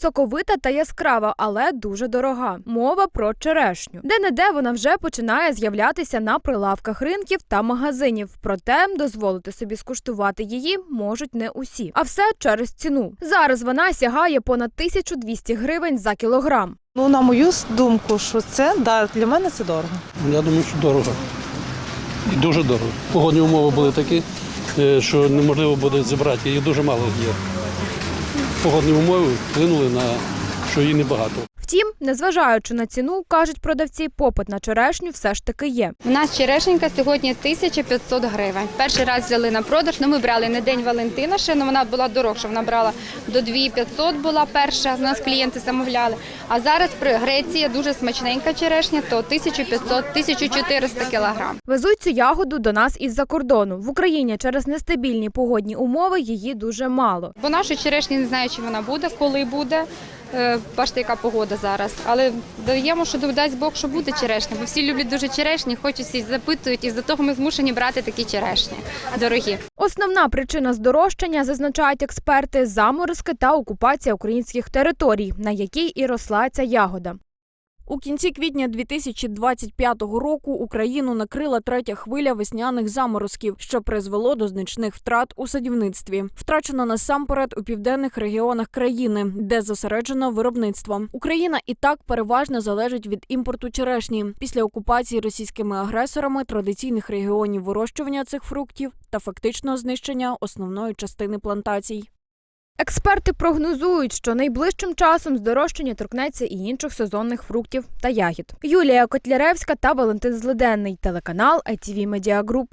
Соковита та яскрава, але дуже дорога. Мова про черешню. Де не де вона вже починає з'являтися на прилавках ринків та магазинів. Проте дозволити собі скуштувати її можуть не усі. А все через ціну. Зараз вона сягає понад 1200 гривень за кілограм. Ну, на мою думку, що це да, для мене це дорого. Я думаю, що дорого. І дуже дорого. Погодні умови були такі, е, що неможливо буде зібрати. Її дуже мало є. Погодні умови вплинули на що її небагато. Втім, незважаючи на ціну, кажуть продавці, попит на черешню все ж таки є. У нас черешенька сьогодні 1500 гривень. Перший раз взяли на продаж. Ну ми брали не день Валентина ще, але вона була дорожча. Вона брала до 2500 була перша. У нас клієнти замовляли. А зараз при Греції дуже смачненька черешня, то 1500-1400 кілограм. Везуть цю ягоду до нас із-за кордону. В Україні через нестабільні погодні умови її дуже мало. Бо нашу черешню не знаю, чи вона буде, коли буде. Е, Бачите, яка погода зараз. Але даємо, що дасть Бог, що буде черешня. Бо всі люблять дуже черешні, хочуть всі запитують, і за того ми змушені брати такі черешні дорогі. Основна причина здорожчання, зазначають експерти, заморозки та окупація українських територій, на якій і росла ця ягода. У кінці квітня 2025 року Україну накрила третя хвиля весняних заморозків, що призвело до значних втрат у садівництві. Втрачено насамперед у південних регіонах країни, де зосереджено виробництво. Україна і так переважно залежить від імпорту черешні після окупації російськими агресорами традиційних регіонів вирощування цих фруктів та фактичного знищення основної частини плантацій. Експерти прогнозують, що найближчим часом здорожчання торкнеться і інших сезонних фруктів та ягід. Юлія Котляревська та Валентин Злиденний, телеканал ITV Media Group.